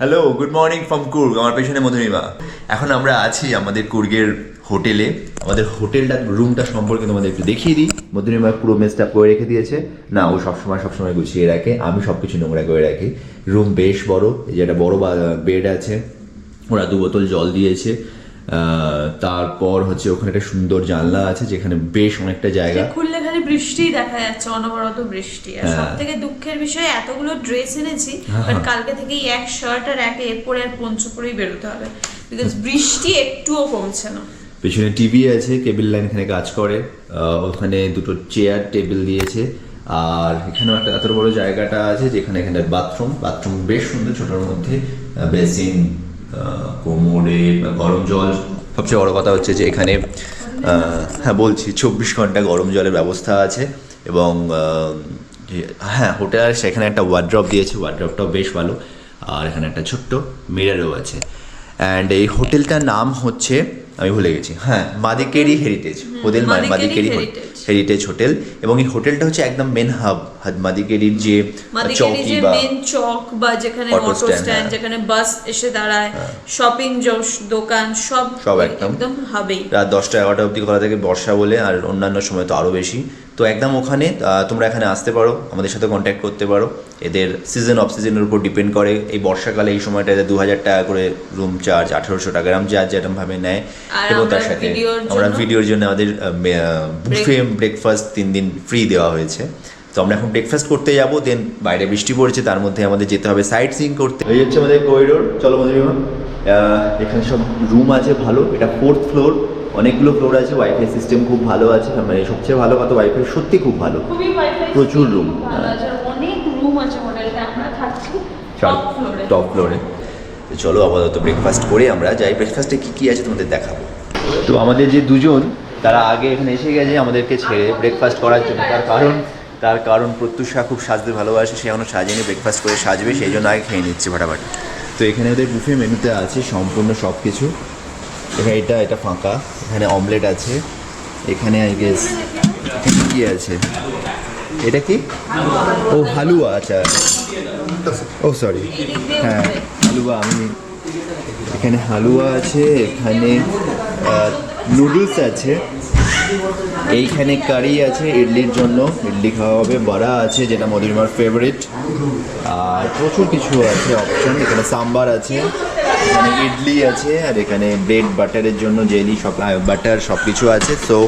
Hello good morning from Coorg আমার পেছনে মধুরিমা এখন আমরা আছি আমাদের কুর্গের হোটেলে। আমাদের হোটেলটা রুমটা সম্পর্কে তোমাদের একটু দেখিয়ে দিই। মধুরিমা পুরো মেসটা করে রেখে দিয়েছে। না, ও সবসময় সবসময় গুছিয়ে রাখে। আমি সব কিছু নোংরা করে রাখি। রুম বেশ বড়, এই যে একটা বড় বেড আছে। ওরা দু বোতল জল দিয়েছে। তারপর হচ্ছে ওখানে একটা সুন্দর জানলা আছে, যেখানে বেশ অনেকটা জায়গা। খুললে খালি বৃষ্টিই দেখা যাচ্ছে অনবরত বৃষ্টি। আর হ্যাঁ। সব থেকে দুঃখের বিষয় এতগুলো ড্রেস এনেছি হ্যাঁ, বাট হ্যাঁ। কালকে থেকেই এক শার্ট আর এক এরপরে আর পঞ্চ পরেই বেরোতে হবে। বিকজ বৃষ্টি একটুও কমছে না। পেছনে টিভি আছে কেবিল লাইন এখানে কাজ করে। ওখানে দুটো চেয়ার টেবিল দিয়েছে। আর এখানেও একটা এত বড় জায়গাটা আছে যেখানে এখানে বাথরুম বাথরুম বেশ সুন্দর ছোটোর মধ্যে বেসিন কোমরে গরম জল। সবচেয়ে বড় কথা হচ্ছে যে এখানে হ্যাঁ বলছি চব্বিশ ঘণ্টা গরম জলের ব্যবস্থা আছে এবং হ্যাঁ হোটেল সেখানে একটা ওয়ার্ড্রপ দিয়েছে ওয়ার্ড্রপটাও বেশ ভালো আর এখানে একটা ছোট্ট মিরারও আছে। অ্যান্ড এই হোটেলটার নাম হচ্ছে আমি ভুলে গেছি হ্যাঁ Madikeri heritage hotel Madikeri Madikeri heritage hotel এবং এই হোটেলটা হচ্ছে একদম মেন হাব মাদিকেরির যে চৌকি বা মেন চক বা যেখানে অটো স্ট্যান্ড হ্যাঁ। যেখানে বাস এসে দাঁড়ায় শপিং দোকান সব সব একদম। হবেই। রাত দশটা এগারোটা অবধি খোলা থাকে বর্ষা বলে আর অন্যান্য সময় তো আরও বেশি। তো একদম ওখানে তোমরা এখানে আসতে পারো আমাদের সাথে কন্ট্যাক্ট করতে পারো। এদের সিজন অফ সিজনের উপর ডিপেন্ড করে। এই বর্ষাকালে এই সময়টাতে দু হাজার টাকা করে রুম চার্জ আঠারোশো টাকা এরম যার যেরকমভাবে নেয়। এবং তার সাথে ভিডিওর আমরা জন্য- ভিডিওর জন্য আমাদের বুফে ব্রেকফাস্ট তিন দিন ফ্রি দেওয়া হয়েছে। তো আমরা এখন ব্রেকফাস্ট করতে যাব দেন বাইরে বৃষ্টি পড়েছে তার মধ্যে আমাদের যেতে হবে সাইট সিং করতে। এই হচ্ছে আমাদের করিডোর চলো মধুরিমা এখানে সব রুম আছে ভালো এটা ফোর্থ ফ্লোর অনেকগুলো ফ্লোর আছে ওয়াইফাই সিস্টেম খুব ভালো আছে মানে সবচেয়ে ভালো কথা ওয়াইফাই সত্যি খুব ভালো। প্রচুর অনেক রুম আছে হোটেলটা আমরা থাকছি টপ ফ্লোরে টপ ফ্লোরে চলো আপাতত ব্রেকফাস্ট করে আমরা যাই ব্রেকফাস্টে কী কী আছে তোমাদের দেখাবো। তো আমাদের যে দুজন তারা আগে এখানে এসে গেছে আমাদেরকে ছেড়ে ব্রেকফাস্ট করার জন্য তার কারণ তার কারণ প্রত্যুষা খুব সাজতে ভালোবাসে, সে এখনও সাজেনি ব্রেকফাস্ট করে সাজবে, সেই জন্য আগে খেয়ে নিচ্ছে ফাটাফাটি। তো এখানে ওদের বুফে মেনুতে আছে সম্পূর্ণ সব কিছু এখানে এটা এটা ফাঁকা, এখানে অমলেট আছে। এখানে আই গেস কি আছে? এটা কি? ও, হালুয়া আচ্ছা। ও সরি হ্যাঁ হালুয়া, আমি এখানে হালুয়া আছে, এখানে নুডলস আছে। এইখানে কারি আছে ইডলির জন্য। ইডলি খাওয়া হবে বড়া আছে যেটা মধুরিমার ফেভারিট আর প্রচুর কিছু আছে অপশন এখানে সাম্বার আছে এখানে ইডলি আছে আর এখানে ব্রেড বাটারের জন্য জেলি সব বাটার সব কিছু আছে। সো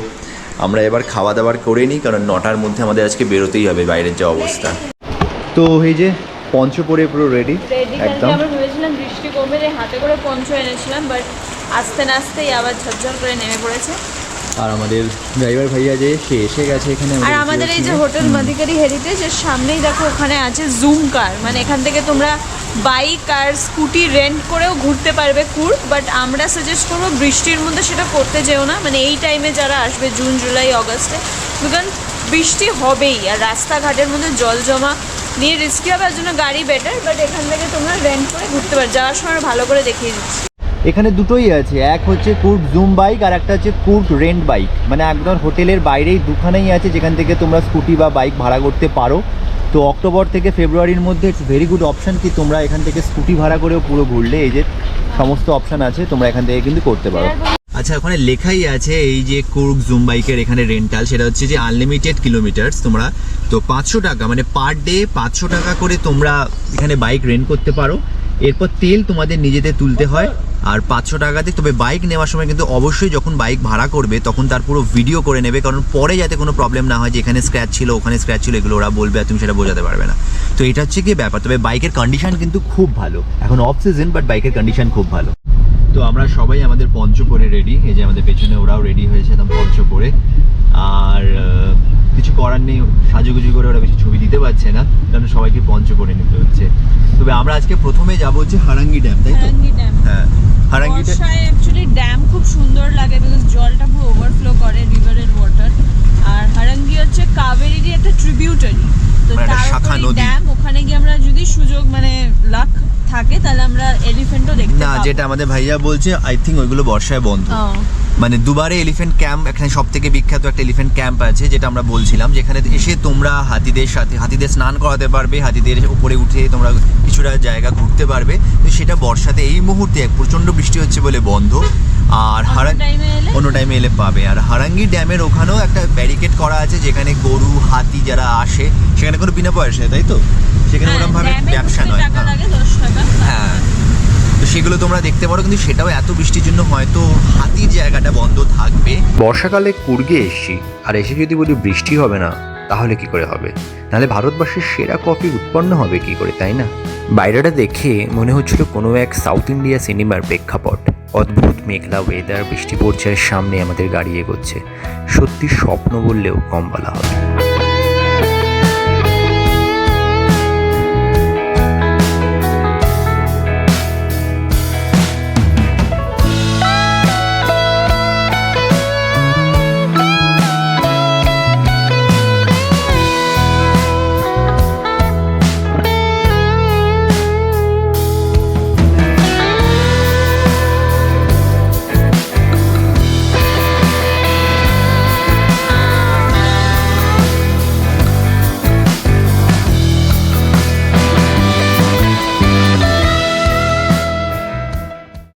আমরা এবার খাওয়া দাওয়ার করে নিই কারণ নটার মধ্যে আমাদের আজকে বেরোতেই হবে বাইরের যা অবস্থা। তো এই যে পঞ্চপরে পুরো রেডি রেডি একদম। ভেবেছিলাম বৃষ্টি কমবে হাতে করে পঞ্চ এনেছিলাম বাট আস্তে না আস্তেই আবার ঝরঝর করে নেমে পড়েছে। আর আমাদের ড্রাইভার ভাইয়া যে সে এসে গেছে এখানে আর আমাদের এই যে হোটেল মাদিকারি হেরিটেজ এর সামনেই দেখো ওখানে আছে জুম কার মানে এখান থেকে তোমরা বাইক আর স্কুটি রেন্ট করেও ঘুরতে পারবে কুর্গ বাট আমরা সাজেস্ট করব বৃষ্টির মধ্যে সেটা করতে যেও না। মানে এই টাইমে যারা আসবে জুন জুলাই অগস্টে বিকজ বৃষ্টি হবেই। আর রাস্তাঘাটের মধ্যে জল জমা নিয়ে রিস্কি হবে আর জন্য গাড়ি বেটার বাট এখান থেকে তোমরা রেন্ট করে ঘুরতে পারো যাওয়ার সময় ভালো করে দেখিয়ে দিচ্ছি। এখানে দুটোই আছে, এক হচ্ছে কুর্ট জুম বাইক আর একটা হচ্ছে কুর্ট রেন্ট বাইক মানে একদম হোটেলের বাইরেই দুখানেই আছে যেখান থেকে তোমরা স্কুটি বা বাইক ভাড়া করতে পারো। তো অক্টোবর থেকে ফেব্রুয়ারির মধ্যে ইটস ভেরি গুড অপশন কি তোমরা এখান থেকে স্কুটি ভাড়া করেও পুরো ঘুরলে, এই যে সমস্ত অপশান আছে, তোমরা এখান থেকে কিন্তু করতে পারো। আচ্ছা ওখানে লেখাই আছে এই যে কুর্গ জুম বাইকের এখানে রেন্টাল সেটা হচ্ছে যে আনলিমিটেড কিলোমিটার্স তোমরা। তো পাঁচশো টাকা মানে পার ডে পাঁচশো টাকা করে তোমরা এখানে বাইক রেন্ট করতে পারো। এরপর তেল তোমাদের নিজেদের তুলতে হয়। আর পাঁচশো টাকাতে তবে বাইক নেওয়ার সময় কিন্তু অবশ্যই যখন বাইক ভাড়া করবে, তখন তার পুরো ভিডিও করে নেবে, কারণ পরে যাতে কোনো প্রবলেম না হয় যে এখানে স্ক্র্যাচ ছিল, ওখানে স্ক্র্যাচ ছিল, এগুলো ওরা বলবে আর তুমি সেটা বোঝাতে পারবে না। তো এটা হচ্ছে কি ব্যাপার। তবে বাইকের কন্ডিশন কিন্তু খুব ভালো। এখন অফ সিজন বাট বাইকের কন্ডিশন খুব ভালো। তো আমরা সবাই আমাদের পঞ্চ পরে রেডি এই যে আমাদের পেছনে ওরাও রেডি হয়েছে একদম পঞ্চ পরে। আর করার নেই সাজুগুজু করে ওরা বেশি ছবি দিতে পারছে না কারণ সবাইকে পঞ্চ করে নিতে হচ্ছে। তবে আমরা আজকে প্রথমে যাব হচ্ছে হারাঙ্গি ড্যাম তাই তো? হারাঙ্গি ড্যাম। হ্যাঁ হারাঙ্গি অ্যাকচুয়ালি ড্যাম খুব সুন্দর লাগে বিকজ জলটা পুরো ওভারফ্লো করে রিভারের ওয়াটার আর হারাঙ্গি হচ্ছে কাবেরীরই একটা ট্রিবিউটারি তো মানে তার শাখা নদী। ড্যাম ওখানে গিয়ে আমরা যদি সুযোগ মানে লাক থাকে তাহলে আমরা এলিফ্যান্টও দেখতে না যেটা আমাদের ভাইয়া বলছে আই থিঙ্ক ওইগুলো বর্ষায় বন্ধ। মানে দুবারে এলিফ্যান্ট ক্যাম্প এখানে সব থেকে বিখ্যাত একটা এলিফ্যান্ট ক্যাম্প আছে যেটা আমরা বলছিলাম যেখানে এসে তোমরা হাতিদের সাথে হাতিদের স্নান করাতে পারবে হাতিদের উপরে উঠে তোমরা কিছুটা জায়গা ঘুরতে পারবে। তো সেটা বর্ষাতে এই মুহূর্তে এক প্রচণ্ড বৃষ্টি হচ্ছে বলে বন্ধ। আর হারাং অন্য টাইমে এলে পাবে। আর হারাঙ্গি ড্যামের ওখানেও একটা ব্যারিকেড করা আছে যেখানে গরু হাতি যারা আসে সেখানে কোনো বিনা পয়সা তাই তো? সেখানে হ্যাঁ, ওরকম ভাবে ড্যামে ব্যবসা নয়। হ্যাঁ। তো সেগুলো তোমরা দেখতে পারো, কিন্তু সেটাও এত বৃষ্টির জন্য হয়তো হাতির জায়গাটা বন্ধ থাকবে। বর্ষাকালে কুর্গে এসছি, আর এসে যদি বলি বৃষ্টি হবে না, তাহলে কি করে হবে? নাহলে ভারতবর্ষের সেরা কফি উৎপন্ন হবে কি করে, তাই না? বাইরেটা দেখে মনে হচ্ছিল কোনো এক সাউথ ইন্ডিয়া সিনেমার প্রেক্ষাপট। অদ্ভুত মেঘলা ওয়েদার বৃষ্টি পড়ছে সামনে আমাদের গাড়ি এগোচ্ছে। সত্যি স্বপ্ন বললেও কম বলা হবে।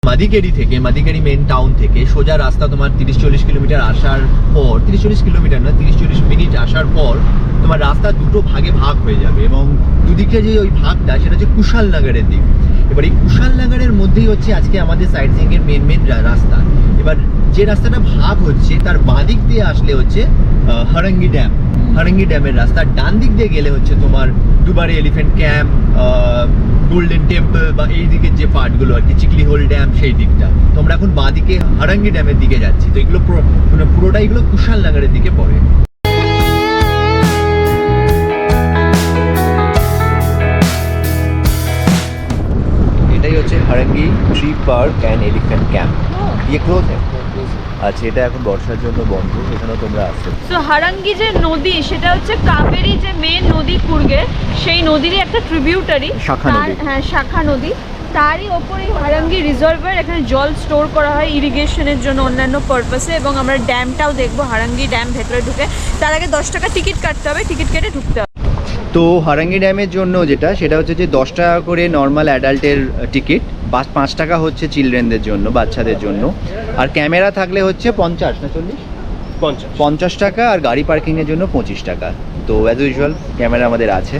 মাদিকেরি থেকে, মাদিকেরি মেন টাউন থেকে সোজা রাস্তা তোমার তিরিশ চল্লিশ কিলোমিটার আসার পর, তিরিশ চল্লিশ কিলোমিটার না তিরিশ চল্লিশ মিনিট আসার পর তোমার রাস্তা দুটো ভাগে ভাগ হয়ে যাবে এবং দুদিকে যে ওই ভাগটা সেটা হচ্ছে কুশালনগরের দিক। এবার এই কুশালনগরের মধ্যেই হচ্ছে আজকে আমাদের সাইড সিং এর মেন মেন রাস্তা। এবার যে রাস্তাটা ভাগ হচ্ছে তার বাঁ দিক দিয়ে আসলে হচ্ছে হারাঙ্গি ড্যাম। হারাঙ্গি ড্যামের রাস্তা ডান দিক দিয়ে গেলে হচ্ছে তোমার Dubare elephant camp golden temple বা এই দিকের যে পার্টগুলো আর কি চিকলি হোল ড্যাম সেই দিকটা। তো আমরা এখন বাঁ দিকে হারাঙ্গি ড্যামের দিকে যাচ্ছি। তো এগুলো মানে পুরোটাই এগুলো কুশালনগরের দিকে পড়ে। এটাই হচ্ছে Harangi tree park and elephant camp. ইয়ে ক্লোজ আচ্ছা এটা এখন বর্ষার জন্য বন্ধ এখানেও তোমরা আসতে তো হারাঙ্গি যে নদী সেটা হচ্ছে কাবেরী যে মেন নদী কুর্গে সেই নদীরই একটা ট্রিবিউটারি শাখা নদী। হ্যাঁ শাখা নদী। তারই ওপরে হারাঙ্গি রিজার্ভার এখানে জল স্টোর করা হয় ইরিগেশনের জন্য অন্যান্য পারপাসে এবং আমরা ড্যামটাও দেখব হারাঙ্গি ড্যাম ভেতরে ঢুকে। তার আগে দশ টাকা টিকিট কাটতে হবে টিকিট কেটে ঢুকতে হবে। তো হারাঙ্গি ড্যামের জন্য যেটা সেটা হচ্ছে যে দশ টাকা করে নর্মাল অ্যাডাল্টের টিকিট বা পাঁচ টাকা হচ্ছে চিলড্রেনদের জন্য বাচ্চাদের জন্য। আর ক্যামেরা থাকলে হচ্ছে পঞ্চাশ না চল্লিশ? পঞ্চাশ। পঞ্চাশ টাকা আর গাড়ি পার্কিংয়ের জন্য পঁচিশ টাকা। তো অ্যাজ ইউজুয়াল ক্যামেরা আমাদের আছে।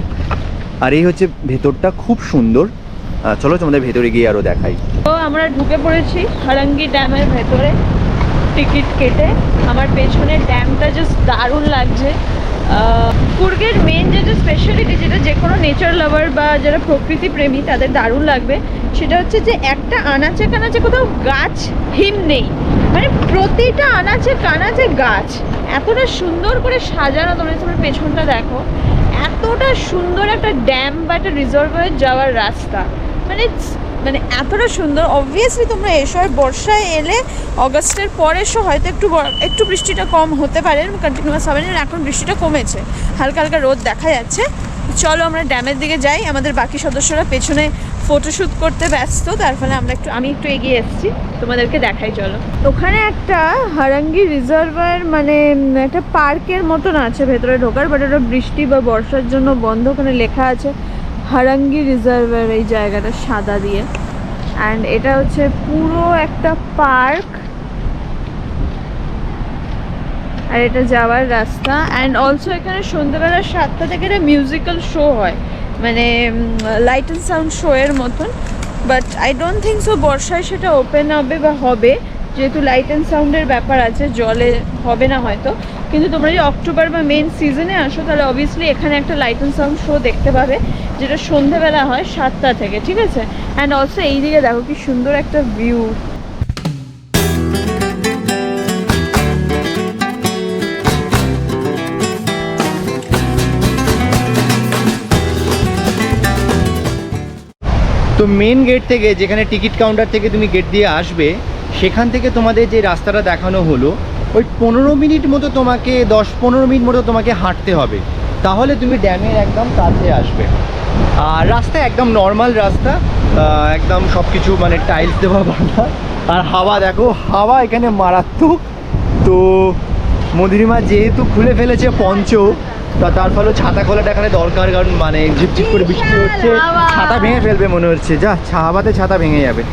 আর এই হচ্ছে ভেতরটা খুব সুন্দর। চলো তোমাদের ভেতরে গিয়ে আরও দেখাই। তো আমরা ঢুকে পড়েছি হারাঙ্গি ড্যামের ভেতরে টিকিট কেটে। আমার পেছনে ড্যামটা জাস্ট দারুণ লাগছে। কুর্গের মেন যেটা স্পেশালিটি যেটা যে কোনো নেচার লাভার বা যারা প্রকৃতি প্রেমী, তাদের দারুণ লাগবে। সেটা হচ্ছে যে একটা আনাচে কানাচে কোথাও গাছ হিম নেই। মানে প্রতিটা আনাচে কানাচে গাছ। এতটা সুন্দর করে সাজানো তোমরা তোমার পেছনটা দেখো, এতটা সুন্দর একটা ড্যাম বা একটা রিজার্ভার যাওয়ার রাস্তা। মানে মানে এতটা সুন্দর। অবভিয়াসলি তোমরা এসো আর বর্ষায় এলে অগস্টের পর এসো, হয়তো একটু একটু বৃষ্টিটা কম হতে পারে কন্টিনিউয়াস হবে না। এখন বৃষ্টিটা কমেছে। হালকা হালকা রোদ দেখা যাচ্ছে। চলো আমরা ড্যামের দিকে যাই। আমাদের বাকি সদস্যরা পেছনে ফটোশ্যুট করতে ব্যস্ত, তার ফলে আমরা একটু আমি একটু এগিয়ে এসেছি। তোমাদেরকে দেখাই, চলো। ওখানে একটা হারাঙ্গি রিজার্ভার মানে একটা পার্কের মতন আছে, ভেতরে ঢোকার বাট ওটা বৃষ্টি বা বর্ষার জন্য বন্ধ। ওখানে লেখা আছে, হারাঙ্গি রিজার্ভার, এই জায়গাটা সাদা দিয়ে। অ্যান্ড এটা হচ্ছে পুরো একটা পার্ক। আর এটা যাওয়ার রাস্তা। অ্যান্ড অলসো এখানে সন্ধ্যেবেলা সাতটা থেকে একটা মিউজিক্যাল শো হয়। মানে লাইট অ্যান্ড সাউন্ড শো এর মতন। But I don't think so বর্ষায় সেটা ওপেন হবে বা হবে। যেহেতু লাইট অ্যান্ড সাউন্ডের ব্যাপার আছে, জলে হবে না হয়তো। কিন্তু তোমরা যদি অক্টোবর বা মেন সিজনে আসো, তাহলে অবভিয়াসলি এখানে একটা লাইট অ্যান্ড সাউন্ড শো দেখতে পাবে। যেটা সন্ধ্যেবেলা হয় সাতটা থেকে, ঠিক আছে? অ্যান্ড অলসো এই দিকে দেখো কি সুন্দর একটা ভিউ তো মেন গেট থেকে, যেখানে টিকিট কাউন্টার থেকে তুমি গেট দিয়ে আসবে, সেখান থেকে তোমাদের যে রাস্তাটা দেখানো হলো, ওই পনেরো মিনিট মতো তোমাকে, দশ পনেরো মিনিট মতো তোমাকে হাঁটতে হবে। তাহলে তুমি ড্যামের একদম কাছে আসবে। আর রাস্তা একদম নর্মাল রাস্তা একদম সব কিছু মানে টাইলস দেওয়া বাঁধা। আর হাওয়া দেখো, হাওয়া এখানে মারাত্মক। তো মধুরিমা যেহেতু খুলে ফেলেছে পঞ্চ তা তার ফলে ছাতা খোলাটা এখানে দরকার কারণ মানে ঝিপঝিপ করে বৃষ্টি হচ্ছে। ছাতা ভেঙে ফেলবে মনে হচ্ছে। যা হাওয়াতে ছাতা ভেঙে যাবে।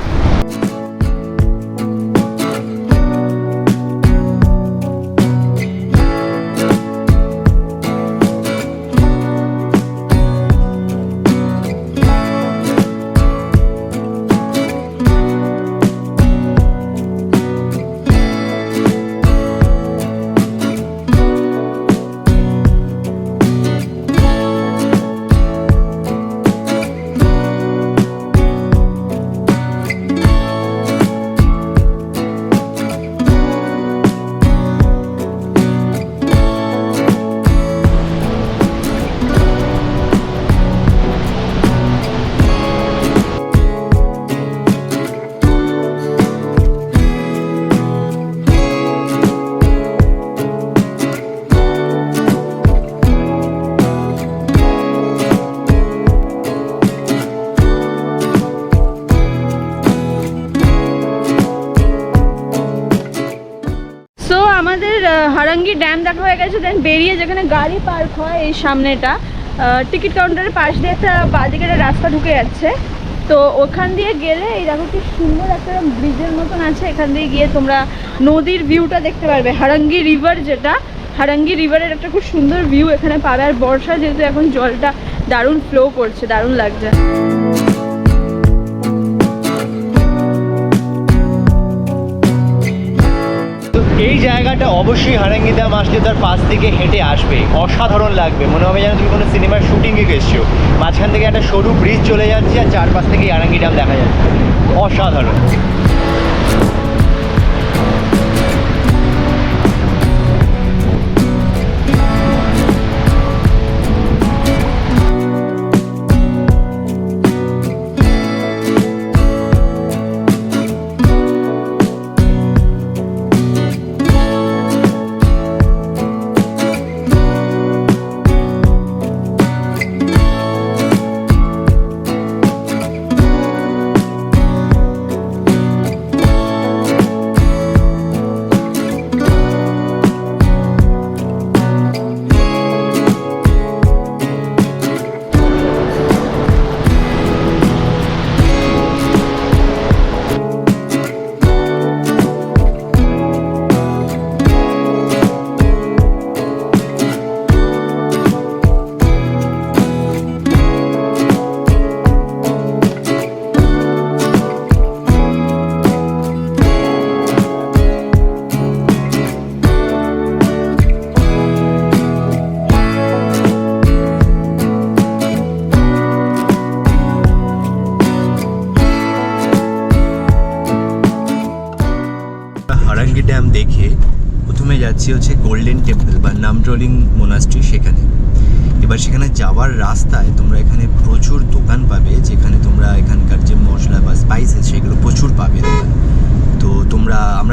দেখা দেন বেরিয়ে যেখানে গাড়ি পার্ক হয় এই সামনেটা টিকিট কাউন্টারের পাশ দিয়ে একটা বাদিকে একটা রাস্তা ঢুকে যাচ্ছে। তো ওখান দিয়ে গেলে এই দেখো কি সুন্দর একটা ব্রিজের মতন আছে। এখান দিয়ে গিয়ে তোমরা নদীর ভিউটা দেখতে পারবে। হারাঙ্গি রিভার যেটা, হারাঙ্গি রিভারের একটা খুব সুন্দর ভিউ এখানে পাবে। আর বর্ষা যেহেতু এখন জলটা দারুণ ফ্লো করছে, দারুণ লাগছে। এই জায়গাটা অবশ্যই হারাঙ্গি দাম আসলে তার পাশ থেকে হেঁটে আসবে। অসাধারণ লাগবে। মনে হবে যেন তুমি কোনো সিনেমার শুটিংয়ে গেছো। মাঝখান থেকে একটা সরু ব্রিজ চলে যাচ্ছে আর চারপাশ থেকে হারাঙ্গি ড্যাম দেখা যাচ্ছে। অসাধারণ।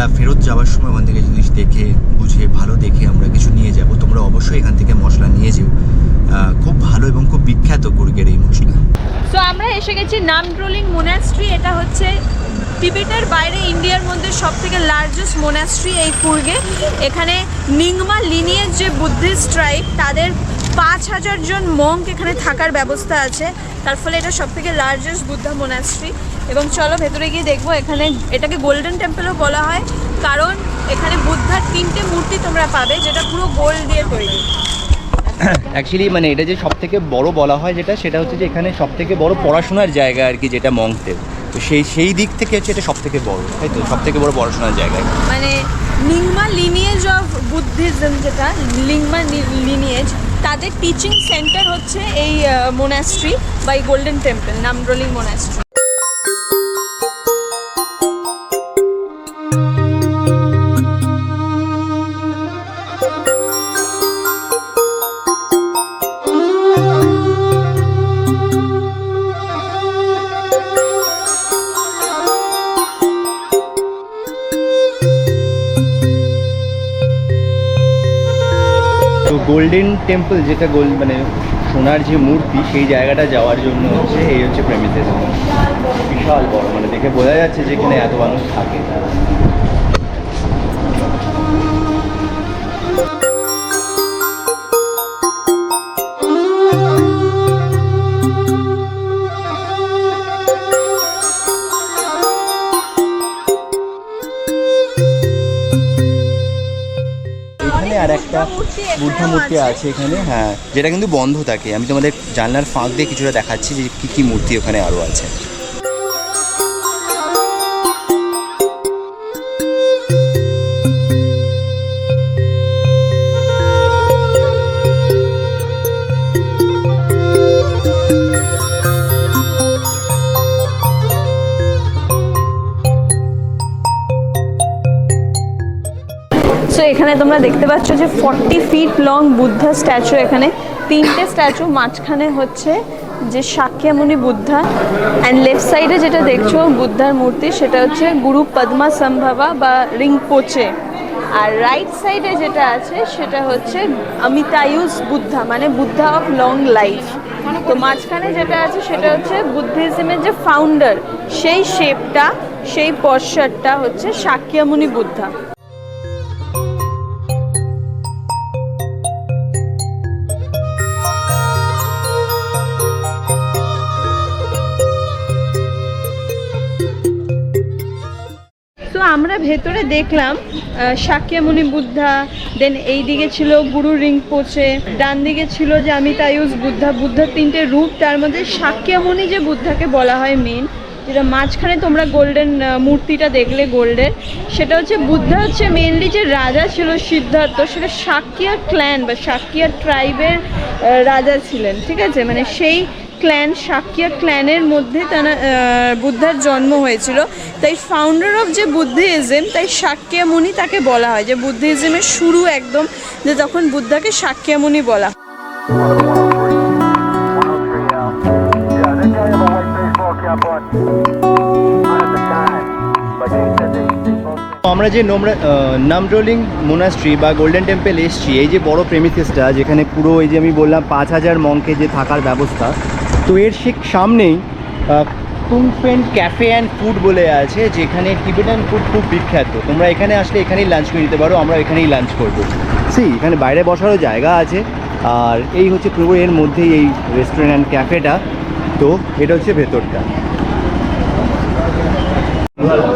আমরা ফেরত যাওয়ার সময় ওখান থেকে জিনিস দেখে, বুঝে, ভালো দেখে আমরা কিছু নিয়ে যাব। তোমরা অবশ্যই এখান থেকে মশলা নিয়ে যেও। খুব ভালো এবং খুব বিখ্যাত কুর্গের এই মশলা। সো আমরা এসে গেছি নামড্রোলিং মোনাস্ট্রি এটা হচ্ছে টিবেটের বাইরে ইন্ডিয়ার মধ্যে সব থেকে লার্জেস্ট মোনাস্ট্রি এই কুর্গে এখানে নিংমা লিনিয়ের যে বুদ্ধিস্ট ট্রাইব তাদের পাঁচ হাজার জন মঙ্ক এখানে থাকার ব্যবস্থা আছে। তার ফলে এটা সব থেকে লার্জেস্ট বুদ্ধা মোনাস্ট্রি এবং চলো ভেতরে গিয়ে দেখব এখানে এটাকে গোল্ডেন টেম্পলও বলা হয়। কারণ এখানে বুদ্ধার তিনটে মূর্তি তোমরা পাবে যেটা পুরো গোল্ড দিয়ে তৈরি। অ্যাকচুয়ালি মানে এটা যে সব থেকে বড় বলা হয় যেটা সেটা হচ্ছে যে এখানে সব থেকে বড় পড়াশোনার জায়গা আর কি যেটা মঙ্কদের তো সেই সেই দিক থেকে হচ্ছে এটা সব থেকে বড় তাই তো? সব থেকে বড় পড়াশোনার জায়গা। মানে লিংমা লিনিয়েজ অফ বুদ্ধিজম যেটা লিংমা লিনিয়েজ তাদের টিচিং সেন্টার হচ্ছে এই মোনাস্ট্রি বা এই golden temple Namdroling monastery golden temple যেটা গোল্ড মানে সোনার যে মূর্তি, সেই জায়গাটা যাওয়ার জন্য হচ্ছে, এই হচ্ছে প্রেমিসেস বিশাল বড় মানে দেখে বোঝা যাচ্ছে যে এখানে এত মানুষ থাকে। একটা বুদ্ধা মূর্তি আছে এখানে হ্যাঁ। যেটা কিন্তু বন্ধ থাকে। আমি তোমাদের জানলার ফাঁক দিয়ে কিছুটা দেখাচ্ছি যে কী কী মূর্তি ওখানে আরও আছে। এখানে তোমরা দেখতে পাচ্ছ যে forty feet long Buddha statue এখানে। তিনটে স্ট্যাচু মাঝখানে হচ্ছে যে শাক্যামুনি বুদ্ধা অ্যান্ড লেফট সাইডে যেটা দেখছ বুদ্ধার মূর্তি, সেটা হচ্ছে গুরু পদ্মা সম্ভবা বা রিংপোচে আর রাইট সাইডে যেটা আছে, সেটা হচ্ছে অমিতায়ুস বুদ্ধা মানে বুদ্ধা অফ লং লাইফ তো মাঝখানে যেটা আছে, সেটা হচ্ছে বুদ্ধিজমের যে ফাউন্ডার সেই শেপটা সেই পশ্চারটা হচ্ছে শাক্যামুনি বুদ্ধা আমরা ভেতরে দেখলাম আহ, শাক্যামুনি বুদ্ধা দেন এই দিকে ছিল গুরু রিংপোচে ডান দিকে ছিল যে আমিতায়ুস বুদ্ধা বুদ্ধার তিনটে রূপ তার মধ্যে শাক্যামুনি যে বুদ্ধাকে বলা হয় মেন যেটা মাঝখানে তোমরা গোল্ডেন মূর্তিটা দেখলে গোল্ডেন সেটা হচ্ছে বুদ্ধা হচ্ছে মেনলি যে রাজা ছিল সিদ্ধার্থ সেটা শাক্যিয়া ক্ল্যান বা শাক্যিয়া ট্রাইবের রাজা ছিলেন ঠিক আছে? মানে সেই ক্ল্যান শাক্যিয়া ক্ল্যানের মধ্যে তারা বুদ্ধার জন্ম হয়েছিল তাই ফাউন্ডার অফ যে বুদ্ধিজম, তাই শাক্যা মুনি তাকে বলা হয় যে বুদ্ধিজমের শুরু একদম, যে তখন বুদ্ধাকে শাক্যা মুনি বলা. আমরা যে নোমরা নামড্রোলিং মোনাস্ট্রি বা গোল্ডেন টেম্পল এসছি, এই যে বড় প্রেমিসিসটা যেখানে পুরো এই যে আমি বললাম পাঁচ হাজার মঙ্কে যে থাকার ব্যবস্থা তো এর ঠিক সামনেই কুংফেন ক্যাফে অ্যান্ড ফুড বলে আছে, যেখানে টিবেটান ফুড খুব বিখ্যাত। তোমরা এখানে আসলে এখানেই লাঞ্চ করে নিতে পারো, আমরা এখানেই লাঞ্চ করব। সি, এখানে বাইরে বসারও জায়গা আছে, আর এই হচ্ছে পুরো এর মধ্যেই এই রেস্টুরেন্ট অ্যান্ড ক্যাফেটা। তো এটা হচ্ছে ভেতরটা।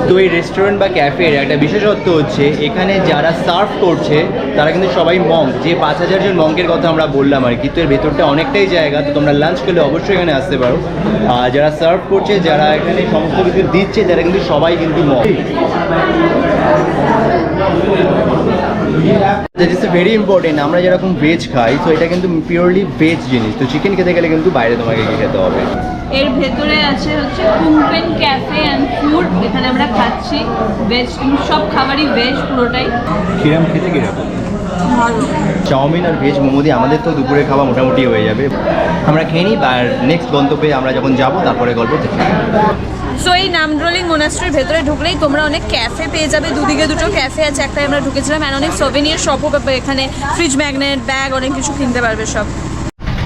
তো এই রেস্টুরেন্ট বা ক্যাফের একটা বিশেষত্ব হচ্ছে, এখানে যারা সার্ভ করছে, তারা কিন্তু সবাই মঙ্ক যে পাঁচ হাজার জন মঙ্কের কথা আমরা বললাম আর কি, তো এর ভেতরটা অনেকটাই জায়গা, তো তোমরা লাঞ্চ করলে অবশ্যই এখানে আসতে পারো। আর যারা সার্ভ করছে, যারা এখানে সমস্ত কিছু দিচ্ছে, তারা কিন্তু সবাই কিন্তু monk that is very important আমরা যেরকম ভেজ খাই তো এটা কিন্তু পিওরলি ভেজ জিনিস। তো চিকেন খেতে গেলে কিন্তু বাইরে তোমাকে গিয়ে খেতে হবে? এর ভেতরে আছে হচ্ছে কুমপেন ক্যাফে অ্যান্ড ফুড এখানে আমরা খাচ্ছি ভেজ সব খাবারই ভেজ পুরোটাই। কিরম খেতে কীরকম চাউমিন আর ভেজ মোমো দিয়ে আমাদের তো দুপুরে খাওয়া মোটামুটি হয়ে যাবে। আমরা খেয়ে নিই আর নেক্সট গন্তব্যে আমরা যখন যাব তারপরে গল্প দেখি সো এই নামড্রোলিং মোনাস্ট্রির ভেতরে ঢুকলেই তোমরা অনেক ক্যাফে পেয়ে যাবে। দুদিকে দুটো ক্যাফে আছে একটাই আমরা ঢুকেছিলাম আর অনেক সোভেনিয়ার শপও পাবে এখানে ফ্রিজ ম্যাগনেট ব্যাগ অনেক কিছু কিনতে পারবে সব।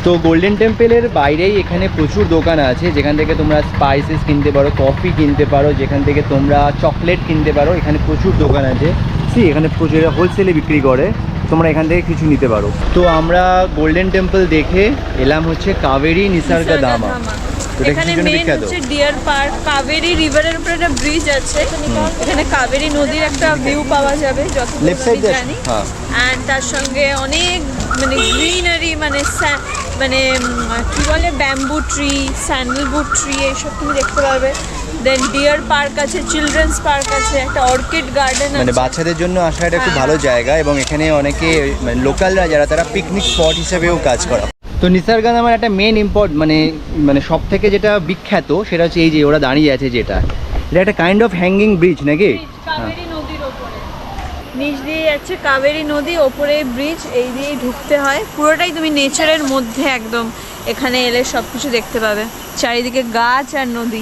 তো গোল্ডেন টেম্পলের বাইরেই এখানে প্রচুর দোকান আছে যেখান থেকে তোমরা স্পাইসেস কিনতে পারো কফি কিনতে পারো যেখান থেকে তোমরা চকলেট কিনতে পারো এখানে প্রচুর দোকান আছে। সি এখানে প্রচুর হোলসেলে বিক্রি করে তোমরা এখান থেকে কিছু নিতে পারো। তো আমরা গোল্ডেন টেম্পল দেখে এলাম হচ্ছে কাবেরী নিসার্গা দামা এখানে মেন হচ্ছে ডিয়ার পার্ক কাবেরী রিভারের উপরে একটা ব্রিজ আছে। এখানে কাবেরী নদীর একটা ভিউ পাওয়া যাবে Left আমি জানি। হ্যাঁ। অ্যান্ড তার সঙ্গে অনেক মানে গ্রিনারি মানে মানে কি বলে ব্যাম্বু ট্রি স্যান্ডেলউড ট্রি এইসব তুমি দেখতে পারবে। দেন ডিয়ার পার্ক আছে চিলড্রেন্স পার্ক আছে একটা অর্কিড গার্ডেন মানে বাচ্চাদের জন্য আসা এটা খুব হ্যাঁ। ভালো জায়গা এবং এখানে অনেকে মানে লোকালরা যারা তারা পিকনিক স্পট হিসেবেও কাজ করা। তো নিসার্গান আমার একটা মেন ইম্পর্ট মানে মানে সব থেকে যেটা বিখ্যাত, সেটা হচ্ছে এই যে ওরা দাঁড়িয়ে আছে যেটা। এটা একটা কাইন্ড অফ হ্যাঙ্গিং ব্রিজ নাকি? নিচ দিয়ে যাচ্ছে কাবেরী নদী, ওপরে ব্রিজ এই দিয়েই ঢুকতে হয়। পুরোটাই তুমি নেচারের মধ্যে একদম এখানে এলে সব কিছু দেখতে পাবে। চারিদিকে গাছ আর নদী।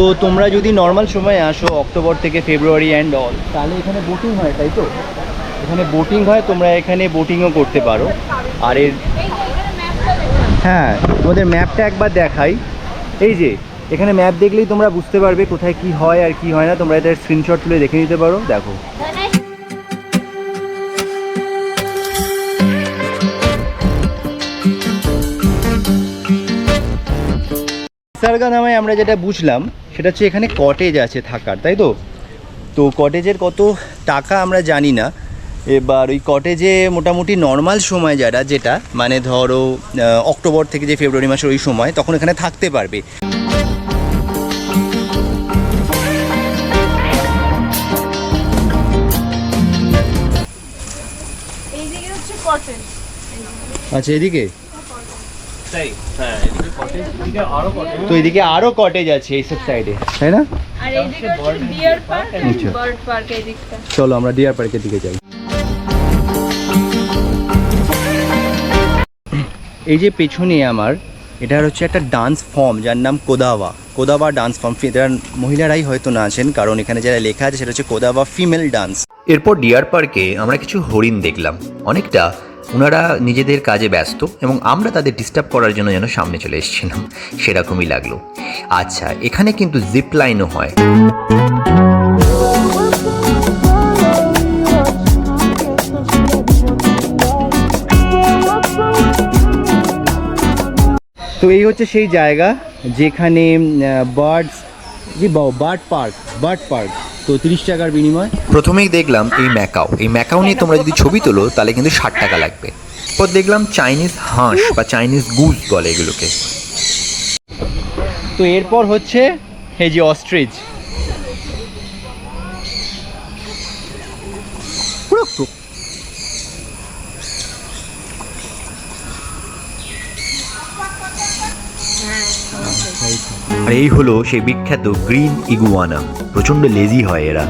তো তোমরা যদি নর্মাল সময়ে আসো অক্টোবর থেকে ফেব্রুয়ারি অ্যান্ড অল তাহলে এখানে বোটিং হয়, তাই তো? এখানে বোটিং হয়, তোমরা এখানে বোটিংও করতে পারো। আর এর হ্যাঁ তোমাদের ম্যাপটা একবার দেখাই। এই যে, এখানে ম্যাপ দেখলেই তোমরা বুঝতে পারবে কোথায় কি হয় আর কি হয় না। তোমরা এদের স্ক্রিনশট তুলে দেখে নিতে পারো। দেখো। সারগা নামে আমরা যেটা বুঝলাম সেটা হচ্ছে এখানে কটেজ আছে থাকার তাই তো? তো কটেজের কত টাকা আমরা জানি না। এবার ওই কটেজে মোটামুটি নর্মাল সময় যারা যেটা মানে ধরো অক্টোবর থেকে যে ফেব্রুয়ারি মাসের ওই সময় তখন এখানে থাকতে পারবে। আচ্ছা এদিকে? তো এদিকে আরও কটেজ আছে এইসব সাইডে তাই না? আর এইদিকে হচ্ছে ডিয়ার পার্ক আচ্ছা। এই চলো আমরা ডিয়ার পার্কের দিকে যাই। এই যে পেছনে আমার এটা হচ্ছে একটা ডান্স ফর্ম যার নাম কোদাওয়া কোদাওয়া ডান্স ফর্ম এটা মহিলারাই হয়তো না আছেন কারণ এখানে যারা লেখা আছে সেটা হচ্ছে কোদাওয়া ফিমেল ডান্স এরপর ডিয়ার পার্কে আমরা কিছু হরিণ দেখলাম। অনেকটা ওনারা নিজেদের কাজে ব্যস্ত এবং আমরা তাদের ডিস্টার্ব করার জন্য যেন সামনে চলে এসেছিলাম, সেরকমই লাগল। আচ্ছা এখানে কিন্তু জিপ লাইনও হয়। তো এই হচ্ছে সেই জায়গা যেখানে বার্ডস জি বার্ড পার্ক বার্ড পার্ক তো তিরিশ টাকার বিনিময়। প্রথমেই দেখলাম এই ম্যাকাও। এই ম্যাকাও নিয়ে তোমরা যদি ছবি তোলো তাহলে কিন্তু ষাট টাকা লাগবে। এরপর দেখলাম চাইনিজ হাঁস বা চাইনিজ গুজ বলে এগুলোকে। তো এরপর হচ্ছে এই যে অস্ট্রিচ। আর এই হলো সেই বিখ্যাত গ্রিন ইগুয়ানা। প্রচণ্ড লেজি হয় এরা।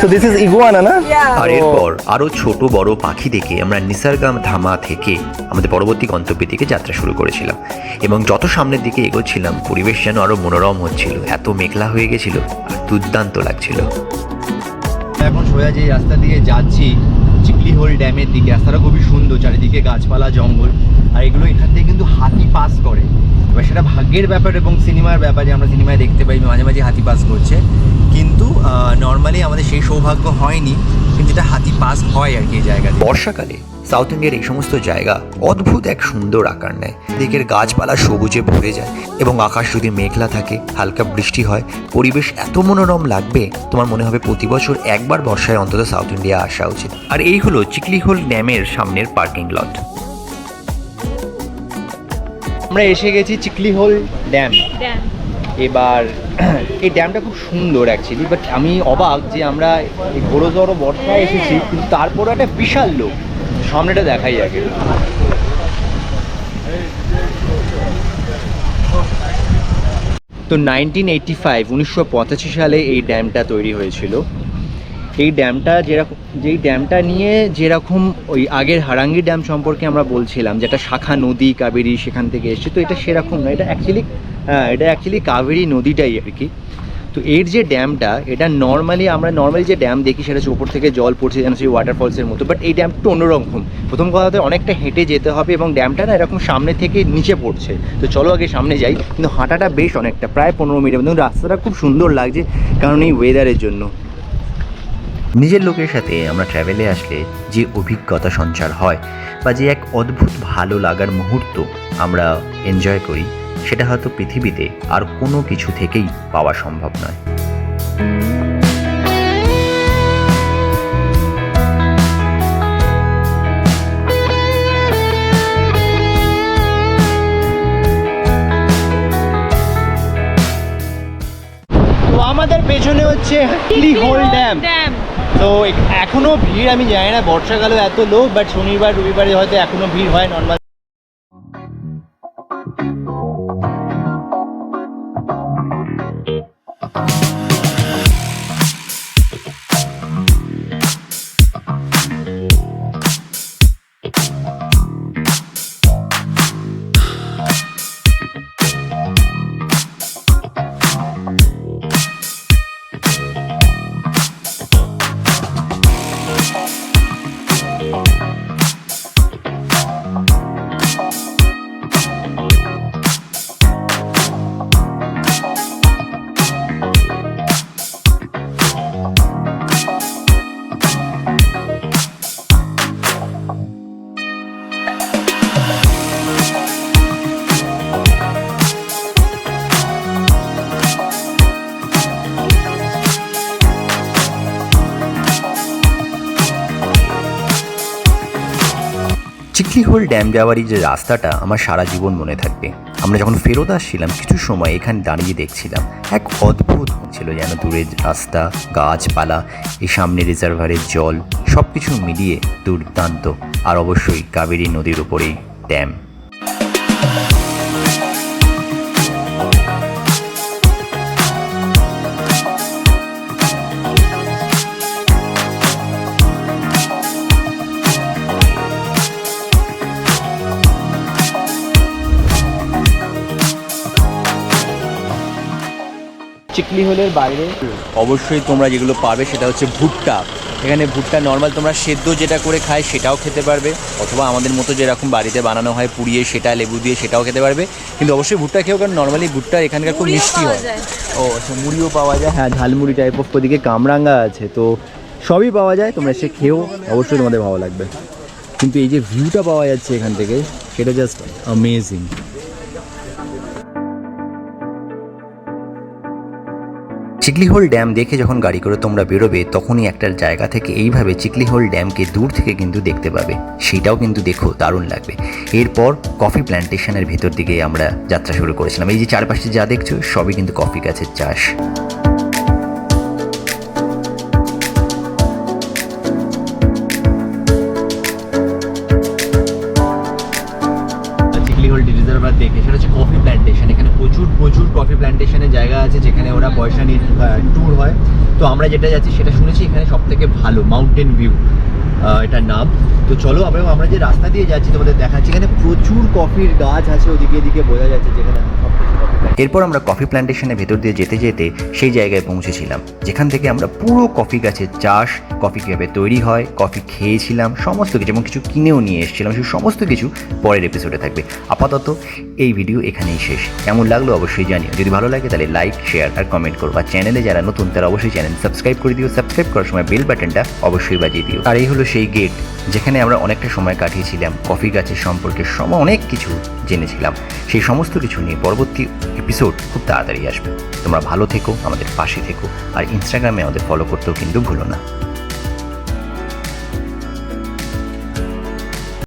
সো দিস ইজ ইগুয়ানা না? আর এরপর আরও ছোট বড় পাখি দেখে আমরা নিসার্গাম ধামা থেকে আমাদের পরবর্তী গন্তব্যের দিকে যাত্রা শুরু করেছিলাম। এবং যত সামনের দিকে এগোচ্ছিলাম পরিবেশ যেন আরও মনোরম হচ্ছিল এত মেঘলা হয়ে গেছিল আর দুর্দান্ত লাগছিল। এখন সোজা যে রাস্তা দিয়ে যাচ্ছি চিকলি হোল ড্যামের দিকে রাস্তাটা খুবই সুন্দর চারিদিকে গাছপালা জঙ্গল। আর এগুলো এখান থেকে কিন্তু হাতি পাস করে। এবার সেটা ভাগ্যের ব্যাপার এবং সিনেমার ব্যাপার যে আমরা সিনেমায় দেখতে পাই মাঝে মাঝে হাতি পাস করছে। কিন্তু নর্মালি আমাদের সেই সৌভাগ্য হয়নি, কিন্তু এটা হাতি পাস হয় আর কি এই জায়গাতে বর্ষাকালে সাউথ ইন্ডিয়ার এই সমস্ত জায়গা অদ্ভুত এক সুন্দর আকার নেয়। দিকের গাছপালা সবুজে ভরে যায় এবং আকাশ যদি মেঘলা থাকে, হালকা বৃষ্টি হয়, পরিবেশ এত মনোরম লাগবে, তোমার মনে হবে প্রতি বছর একবার বর্ষায় অন্তত সাউথ ইন্ডিয়া আসা উচিত। আর এই হলো চিকলিহোল ড্যামের সামনের পার্কিং লট আমরা এসে গেছি চিকলি হোল ড্যাম। এবার এই ড্যামটা খুব সুন্দর অ্যাকচুয়ালি বাট আমি অবাক যে আমরা এই বড় জড়ো বর্ষায় এসেছি কিন্তু তারপরও একটা বিশাল লোক। সামনেটা দেখাই আগে। তো নাইনটিন এইটটি ফাইভ উনিশশো পঁচাশি সালে এই ড্যামটা তৈরি হয়েছিল। এই ড্যামটা যেরকম, যেই ড্যামটা নিয়ে যেরকম ওই আগের হারাঙ্গি ড্যাম সম্পর্কে আমরা বলছিলাম, যেটা শাখা নদী, কাবেরী সেখান থেকে এসছে, তো এটা সেরকম না, এটা অ্যাকচুয়ালি হ্যাঁ এটা অ্যাকচুয়ালি কাবেরী নদীটাই আর কি। তো এর যে ড্যামটা, এটা নর্মালি আমরা নর্মালি যে ড্যাম দেখি সেটা হচ্ছে উপর থেকে জল পড়ছে, যেন সেই ওয়াটারফলসের মতো বাট এই ড্যামটা অন্যরকম। প্রথম কথাতে অনেকটা হেঁটে যেতে হবে এবং ড্যামটা না এরকম সামনে থেকে নিচে পড়ছে। তো চলো আগে সামনে যাই, কিন্তু হাঁটাটা বেশ অনেকটা, প্রায় পনেরো মিনিট কিন্তু রাস্তাটা খুব সুন্দর লাগছে, কারণ এই ওয়েদারের জন্য। নিজের লোকের সাথে আমরা ট্র্যাভেলে আসলে যে অভিজ্ঞতা সঞ্চার হয় বা যে এক অদ্ভুত ভালো লাগার মুহূর্ত আমরা এনজয় করি, সেটা হয়তো পৃথিবীতে আর কোনো কিছু থেকেই পাওয়া সম্ভব নয়। আমাদের পেছনে হচ্ছে হোল ড্যাম। তো এখনও এখনও ভিড়, আমি জানি না বর্ষাকালে এত লোক বাট শনিবার, রবিবারে হয়তো এখনও ভিড় হয়, নর্মাল চিকলিহোল ড্যাম যাওয়ারই যে রাস্তাটা, আমার সারা জীবন মনে থাকবে। আমরা যখন ফেরত আসছিলাম, কিছু সময় এখানে দাঁড়িয়ে দেখছিলাম। এক অদ্ভুত ছিল যেন দূরের রাস্তা, গাছপালা, এই সামনে রিজার্ভারের জল সব কিছু মিলিয়ে দুর্দান্ত। আর অবশ্যই কাবেরী নদীর উপরেই ড্যাম চিকলি হোলের বাইরে। অবশ্যই তোমরা যেগুলো পাবে সেটা হচ্ছে ভুট্টা। এখানে ভুট্টা নর্মাল তোমরা সেদ্ধ যেটা করে খায় সেটাও খেতে পারবে। অথবা আমাদের মতো যেরকম বাড়িতে বানানো হয় পুড়িয়ে সেটা লেবু দিয়ে সেটাও খেতে পারবে। কিন্তু অবশ্যই ভুট্টা খেয়েও কারণ নর্মালি ভুট্টা এখানকার খুব মিষ্টি হয়। ও আচ্ছা মুড়িও পাওয়া যায়। হ্যাঁ ঝালমুড়ি টাইপ অফ ওদিকে কামরাঙ্গা আছে তো সবই পাওয়া যায়। তোমরা সে খেয়েও অবশ্যই তোমাদের ভালো লাগবে। কিন্তু এই যে ভিউটা পাওয়া যাচ্ছে এখান থেকে সেটা জাস্ট অ্যামেজিং চিকলিহোল ড্যাম দেখে যখন গাড়ি করে তোমরা বেরোবে, তখনই একটা জায়গা থেকে এইভাবে চিকলিহোল ড্যামকে দূর থেকে কিন্তু দেখতে পাবে। সেটাও কিন্তু দেখো, দারুণ লাগবে। এরপর কফি প্ল্যান্টেশনের ভেতর দিকে আমরা যাত্রা শুরু করেছিলাম। এই যে চারপাশে যা দেখছ, সবই কিন্তু কফি গাছের চাষ। আছে যেখানে ওরা পয়সা নিয়ে ট্যুর হয়। তো আমরা যেটা যাচ্ছি সেটা শুনেছি এখানে সব থেকে ভালো মাউন্টেন ভিউ এটার নাম। তো চলো আমরা আমরা যে রাস্তা দিয়ে যাচ্ছি তোমাদের দেখাচ্ছি, এখানে প্রচুর কফির গাছ আছে ওদিকে এদিকে, বোঝা যাচ্ছে যেখানে সব এরপর আমরা কফি প্ল্যান্টেশনের ভেতর দিয়ে যেতে যেতে সেই জায়গায় পৌঁছেছিলাম, যেখান থেকে আমরা পুরো কফি গাছের চাষ কফি কীভাবে তৈরি হয় কফি খেয়েছিলাম, সমস্ত কিছু এবং কিছু কিনেও নিয়ে এসেছিলাম, সেই সমস্ত কিছু পরের এপিসোডে থাকবে। আপাতত এই ভিডিও এখানেই শেষ। কেমন লাগল অবশ্যই জানিও। যদি ভালো লাগে তাহলে লাইক শেয়ার আর কমেন্ট করো। আর চ্যানেলে যারা নতুন তারা অবশ্যই চ্যানেল সাবস্ক্রাইব করে দিও। সাবস্ক্রাইব করার সময় বেল বাটনটা অবশ্যই বাজিয়ে দিও। আর এই হলো সেই গেট যেখানে আমরা অনেকটা সময় কাটিয়েছিলাম। কফি গাছের সম্পর্কে সম অনেক কিছু জেনেছিলাম। সেই সমস্ত কিছু নিয়ে পরবর্তী এপিসোড খুব তাড়াতাড়ি আসবে। তোমরা ভালো থেকো, আমাদের পাশে থেকো, আর ইনস্টাগ্রামে আমাদের ফলো করতেও কিন্তু ভুলো না।